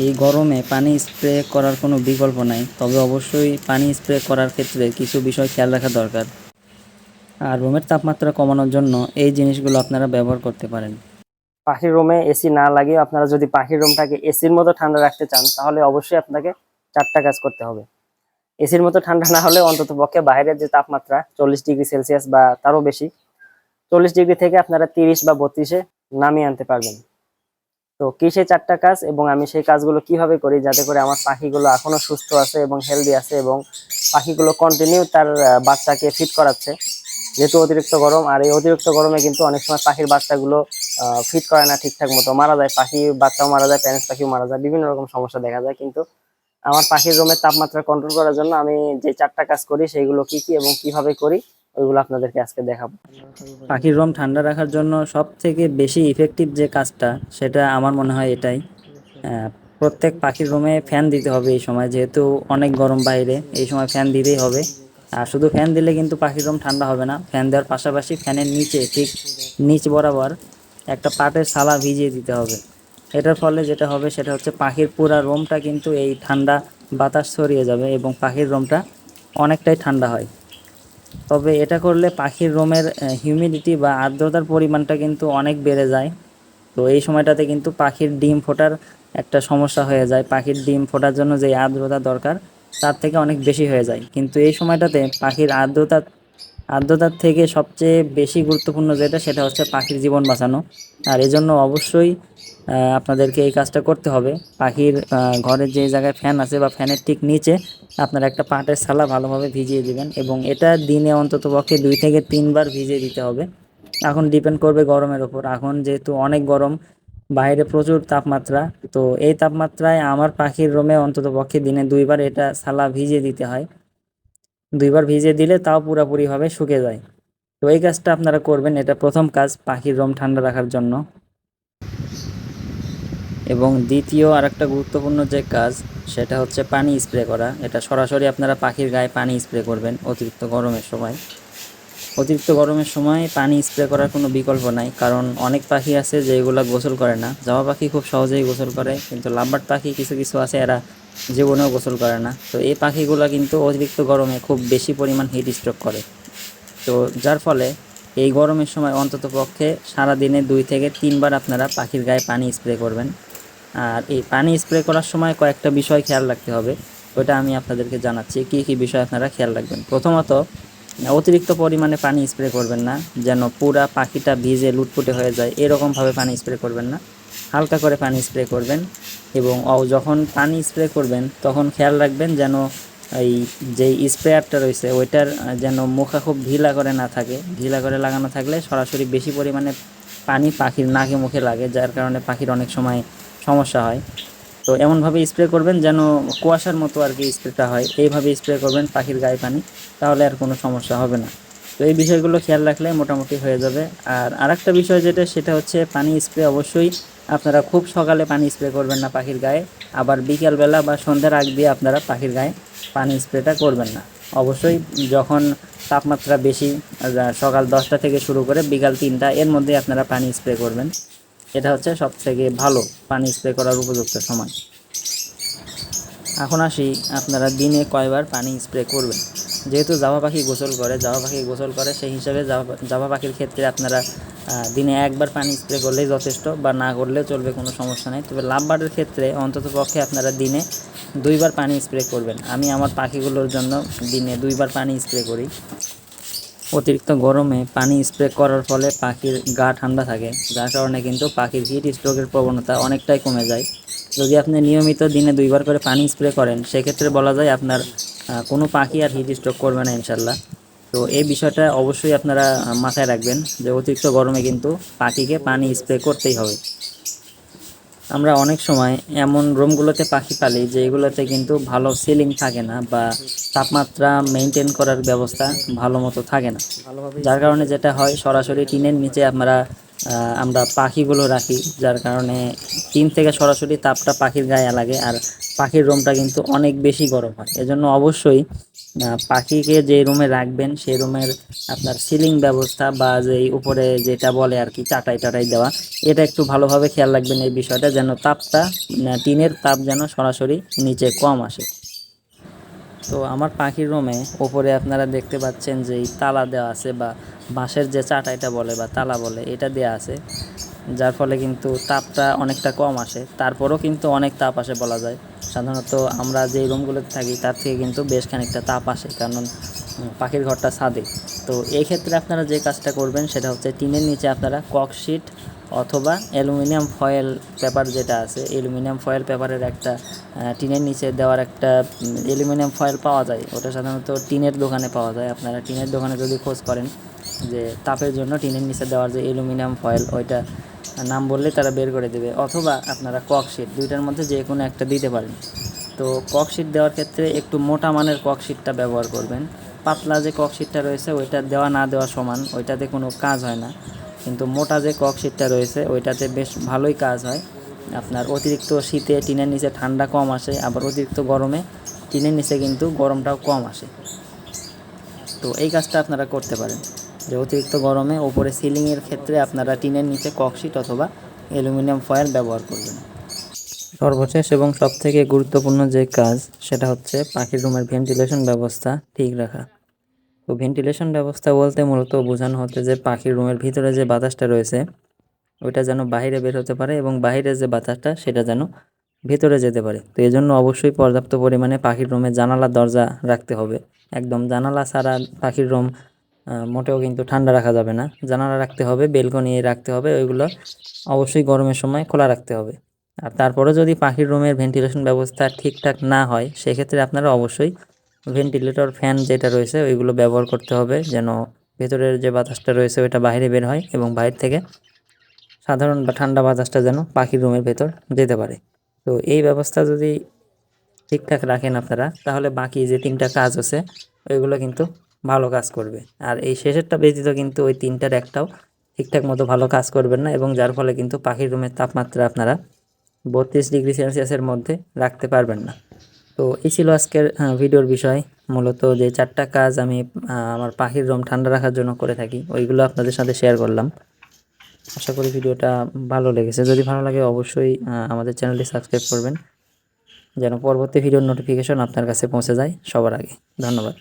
এই গরমে পানি স্প্রে করার কোনো বিকল্প নাই। তবে অবশ্যই পানি স্প্রে করার ক্ষেত্রে কিছু বিষয় খেয়াল রাখা দরকার। আর রুমের তাপমাত্রা কমানোর জন্য এই জিনিসগুলো আপনারা ব্যবহার করতে পারেন। পাখির রুমে এসি না লাগিয়ে আপনারা যদি পাখির রুমটাকে এসির মতো ঠান্ডা রাখতে চান, তাহলে অবশ্যই আপনাকে চারটা কাজ করতে হবে। এসির মতো ঠান্ডা না হলে অন্তত পক্ষে বাইরের যে তাপমাত্রা চল্লিশ ডিগ্রি সেলসিয়াস বা তারও বেশি, চল্লিশ ডিগ্রি থেকে আপনারা তিরিশ বা বত্রিশে নামিয়ে আনতে পারবেন। তো কি সেই চারটা কাজ এবং আমি সেই কাজগুলো কীভাবে করি যাতে করে আমার পাখিগুলো এখনও সুস্থ আছে এবং হেলদি আছে এবং পাখিগুলো কন্টিনিউ তার বাচ্চাকে ফিট করাচ্ছে। যেহেতু অতিরিক্ত গরম, আর এই অতিরিক্ত গরমে কিন্তু অনেক সময় পাখির বাচ্চাগুলো ফিট করে না ঠিকঠাক মতো। মারা যায়, পাখি বাচ্চাও মারা যায় প্যারেন্টস পাখিও মারা যায়, বিভিন্ন রকম সমস্যা দেখা যায়। কিন্তু আমার পাখির রুমের তাপমাত্রা কন্ট্রোল করার জন্য আমি যে চারটা কাজ করি সেইগুলো কি কি এবং কীভাবে করি ওইগুলো আপনাদেরকে আজকে দেখাবো। পাখির রুম ঠান্ডা রাখার জন্য সব থেকে বেশি ইফেক্টিভ যে কাজটা, সেটা আমার মনে হয় এটাই। প্রত্যেক পাখির রুমে ফ্যান দিতে হবে এই সময়, যেহেতু অনেক গরম বাইরে, এই সময় ফ্যান দিতেই হবে। আর শুধু ফ্যান দিলে কিন্তু পাখির রুম ঠান্ডা হবে না ফ্যান দেওয়ার পাশাপাশি ফ্যানের নিচে, ঠিক নিচ বরাবর একটা পাটের সালা ভিজিয়ে দিতে হবে। এটার ফলে যেটা হবে, সেটা হচ্ছে পাখির পুরা রুমটা কিন্তু এই ঠান্ডা বাতাস ছড়িয়ে যাবে এবং পাখির রুমটা অনেকটাই ঠান্ডা হয়। তবে এটা করলে পাখির রোমের হিউমিডিটি বা আর্দ্রতার পরিমাণটা কিন্তু অনেক বেড়ে যায়। তো এই সময়টাতে কিন্তু পাখির ডিম ফোটার একটা সমস্যা হয়ে যায়। পাখির ডিম ফোটার জন্য যে আর্দ্রতা দরকার, তার থেকে অনেক বেশি হয়ে যায়। কিন্তু এই সময়টাতে পাখির আর্দ্রতা আর্দ্রতার থেকে সবচেয়ে বেশি গুরুত্বপূর্ণ যেটা, সেটা হচ্ছে পাখির জীবন বাঁচানো। আর এজন্য অবশ্যই আপনাদেরকে এই কাজটা করতে হবে। পাখির ঘরের যে জায়গায় ফ্যান আছে বা ফ্যানের ঠিক নিচে, আপনারা একটা পাটের সালা ভালোভাবে ভিজিয়ে দিবেন এবং এটা দিনে অন্তত পক্ষে দুই থেকে তিনবার ভিজিয়ে দিতে হবে। এখন ডিপেন্ড করবে গরমের ওপর। এখন যেহেতু অনেক গরম, বাইরে প্রচুর তাপমাত্রা, তো এই তাপমাত্রায় আমার পাখির রোমে অন্তত পক্ষে দিনে দুইবার এটা সালা ভিজিয়ে দিতে হয়। দুইবার ভিজিয়ে দিলে তাও পুরোপুরিভাবে শুকে যায়। তো এই কাজটা আপনারা করবেন, এটা প্রথম কাজ পাখির রুম ঠান্ডা রাখার জন্য। এবং দ্বিতীয় আর একটা গুরুত্বপূর্ণ যে কাজ, সেটা হচ্ছে পানি স্প্রে করা। এটা সরাসরি আপনারা পাখির গায়ে পানি স্প্রে করবেন অতিরিক্ত গরমের সময়। অতিরিক্ত গরমের সময় পানি স্প্রে করার কোনো বিকল্প নাই, কারণ অনেক পাখি আছে যেগুলো গোসল করে না। জামা পাখি খুব সহজেই গোসল করে, কিন্তু লাম্বার পাখি কিছু কিছু আছে, এরা জীবনেও গোসল করে না। তো এই পাখিগুলো কিন্তু অতিরিক্ত গরমে খুব বেশি পরিমাণ হিট স্ট্রোক করে। তো যার ফলে এই গরমের সময় অন্তত পক্ষে সারাদিনে দুই থেকে তিনবার আপনারা পাখির গায়ে পানি স্প্রে করবেন। আর এই পানি স্প্রে করার সময় কয়েকটা বিষয় খেয়াল রাখতে হবে। ওটা আমি আপনাদেরকে জানাচ্ছি, কী কী বিষয় আপনারা খেয়াল রাখবেন। প্রথমত অতিরিক্ত পরিমাণে পানি স্প্রে করবেন না, যেন পুরা পাখিটা ভিজে লুটপুটে হয়ে যায়, এরকমভাবে পানি স্প্রে করবেন না। হালকা করে পানি স্প্রে করবেন এবং যখন পানি স্প্রে করবেন, তখন খেয়াল রাখবেন যেন এই যে স্প্রেয়ারটা রয়েছে, ওইটার যেন মুখা খুব ঢিলা করে না থাকে। ঢিলা করে লাগানো থাকলে সরাসরি বেশি পরিমাণে পানি পাখির নাকে মুখে লাগে, যার কারণে পাখির অনেক সময় সমস্যা হয়। তো এমনভাবে স্প্রে করবেন যেন কুয়াশার মতো আর কি স্প্রেটা হয়। এইভাবে স্প্রে করবেন পাখির গায়ে পানি, তাহলে আর কোনো সমস্যা হবে না। তো এই বিষয়গুলো খেয়াল রাখলে মোটামুটি হয়ে যাবে। আর আরেকটা বিষয় যেটা, সেটা হচ্ছে পানি স্প্রে অবশ্যই আপনারা খুব সকালে পানি স্প্রে করবেন না পাখির গায়ে। আবার বিকেলবেলা বা সন্ধ্যার আগ দিয়ে আপনারা পাখির গায়ে পানি স্প্রেটা করবেন না। অবশ্যই যখন তাপমাত্রা বেশি সকাল দশটা থেকে শুরু করে বিকাল তিনটা, এর মধ্যে আপনারা পানি স্প্রে করবেন। এটা হচ্ছে সব থেকে ভালো পানি স্প্রে করার উপযুক্ত সময়। এখন আসি, আপনারা দিনে কয়বার পানি স্প্রে করবেন? যেহেতু জাভা পাখি গোসল করে জাভা পাখি গোসল করে, সেই হিসাবে জাভা জাভা পাখির ক্ষেত্রে আপনারা দিনে একবার পানি স্প্রে করলেই যথেষ্ট বা না করলেও চলবে, কোনো সমস্যা নেই। তবে লাভবার্ডের ক্ষেত্রে অন্তত পক্ষে আপনারা দিনে দুইবার পানি স্প্রে করবেন। আমি আমার পাখিগুলোর জন্য দিনে দুইবার পানি স্প্রে করি। অতিরিক্ত গরমে পানি স্প্রে করার ফলে পাখির গা ঠান্ডা থাকে, যার কারণে কিন্তু পাখির হিট স্ট্রোকের প্রবণতা অনেকটাই কমে যায়। যদি আপনি নিয়মিত দিনে দুইবার করে পানি স্প্রে করেন, সেক্ষেত্রে বলা যায় আপনার কোনো পাখি আর হিট স্ট্রোক করবে না ইনশাল্লাহ। তো এই বিষয়টা অবশ্যই আপনারা মাথায় রাখবেন যে অতিরিক্ত গরমে কিন্তু পাখিকে পানি স্প্রে করতেই হবে। আমরা অনেক সময় এমন রুমগুলোতে পাখি পালি যেগুলোতে কিন্তু ভালো সিলিং থাকে না বা তাপমাত্রা মেনটেন করার ব্যবস্থা ভালো মতো থাকে না। যার কারণে যেটা হয়, সরাসরি টিনের নিচে আমরা আমরা পাখিগুলো রাখি, যার কারণে টিন থেকে সরাসরি তাপটা পাখির গায়ে লাগে আর পাখির রুমটা কিন্তু অনেক বেশি গরম হয়। এজন্য অবশ্যই পাখিকে যে রুমে রাখবেন সেই রুমের আপনার সিলিং ব্যবস্থা বা যে উপরে যেটা বলে আর কি, চাটাই টাটাই দেওয়া, এটা একটু ভালোভাবে খেয়াল রাখবেন এই বিষয়টা যেন তাপটা টিনের তাপ যেন সরাসরি নিচে কম আসে। তো আমার পাখির রুমে ওপরে আপনারা দেখতে পাচ্ছেন যে তালা দেওয়া আছে বা বাঁশের যে চাটাইটা বলে বা তালা বলে, এটা দেওয়া আছে। যার ফলে কিন্তু তাপটা অনেকটা কম আসে। তারপরেও কিন্তু অনেক তাপ আসে বলা যায়। সাধারণত আমরা যে রুমগুলোতে থাকি, তার থেকে কিন্তু বেশ খানিকটা তাপ আসে, কারণ পাখির ঘরটা ছাদে। তো এই ক্ষেত্রে আপনারা যে কাজটা করবেন, সেটা হচ্ছে টিনের নিচে আপনারা ককশিট অথবা অ্যালুমিনিয়াম ফয়েল পেপার যেটা আছে, অ্যালুমিনিয়াম ফয়েল পেপারের একটা টিনের নিচে দেওয়ার একটা অ্যালুমিনিয়াম ফয়েল পাওয়া যায়। ওটা সাধারণত টিনের দোকানে পাওয়া যায়। আপনারা টিনের দোকানে যদি খোঁজ করেন যে তাপের জন্য টিনের নিচে দেওয়ার যে অ্যালুমিনিয়াম ফয়েল, ওইটা নাম বললে তারা বের করে দেবে। অথবা আপনারা ককশিট দুইটার মধ্যে যে কোনো একটা দিতে পারেন। তো ককশিট দেওয়ার ক্ষেত্রে একটু মোটা মানের ককশিটটা ব্যবহার করবেন। পাতলা যে ককশিটটা রয়েছে, ওইটা দেওয়া না দেওয়া সমান, ওইটাতে কোনো কাজ হয় না। কিন্তু মোটা যে ককশিটটা রয়েছে, ওইটাতে বেশ ভালোই কাজ হয়। আপনার অতিরিক্ত শীতে টিনের নিচে ঠান্ডা কম আসে, আবার অতিরিক্ত গরমে টিনের নিচে কিন্তু গরমটাও কম আসে। তো এই কাজটা আপনারা করতে পারেন। যে অতিরিক্ত গরমে ওপরে সিলিংয়ের ক্ষেত্রে আপনারা টিনের নিচে ককশিট অথবা অ্যালুমিনিয়াম ফয়েল ব্যবহার করবেন। সর্বশেষ এবং সবথেকে গুরুত্বপূর্ণ যে কাজ, সেটা হচ্ছে পাখির রুমের ভেন্টিলেশন ব্যবস্থা ঠিক রাখা। তো ভেন্টিলেশন ব্যবস্থা বলতে মূলত বোঝানো হচ্ছে যে পাখির রুমের ভিতরে যে বাতাসটা রয়েছে, ওইটা যেন বাইরে বের হতে পারে এবং বাইরের যে বাতাসটা, সেটা যেন ভেতরে যেতে পারে। তো এই জন্য অবশ্যই পর্যাপ্ত পরিমাণে পাখির রুমে জানালা দরজা রাখতে হবে। একদম জানালা ছাড়া পাখির রুম মোটেও কিন্তু ঠান্ডা রাখা যাবে না। জানালা রাখতে হবে, বেলকনি রাখতে হবে, ওইগুলো অবশ্যই গরমের সময় খোলা রাখতে হবে। আর তারপরে যদি পাখির রুমের ভেন্টিলেশন ব্যবস্থা ঠিকঠাক না হয়, সেক্ষেত্রে আপনারা অবশ্যই ভেন্টিলেটর ফ্যান যেটা রয়েছে, ওইগুলো ব্যবহার করতে হবে যেন ভেতরের যে বাতাসটা রয়েছে, ওইটা বাইরে বের হয় এবং বাইরে থেকে সাধারণ বা ঠান্ডা বাতাসটা যেন পাখির রুমের ভেতর যেতে পারে। তো এই ব্যবস্থা যদি ঠিকঠাক রাখেন আপনারা, তাহলে বাকি যে তিনটা কাজ আছে, ওইগুলো কিন্তু ভালো কাজ করবে। আর এই শেষেরটা ব্যতীত কিন্তু ওই তিনটার একটাও ঠিকঠাক মতো ভালো কাজ করবেন না এবং যার ফলে কিন্তু পাখির রুমের তাপমাত্রা আপনারা বত্রিশ ডিগ্রি সেলসিয়াসের মধ্যে রাখতে পারবেন না। তো এই ছিল আজকের ভিডিওর বিষয়। মূলত যে চারটা কাজ আমি আমার পাখির রুম ঠান্ডা রাখার জন্য করে থাকি, ওইগুলো আপনাদের সাথে শেয়ার করলাম। আশা করি ভিডিওটা ভালো লেগেছে। যদি ভালো লাগে অবশ্যই আমাদের চ্যানেলটি সাবস্ক্রাইব করবেন, যেন পরবর্তী ভিডিওর নোটিফিকেশন আপনার কাছে পৌঁছে যায় সবার আগে। ধন্যবাদ।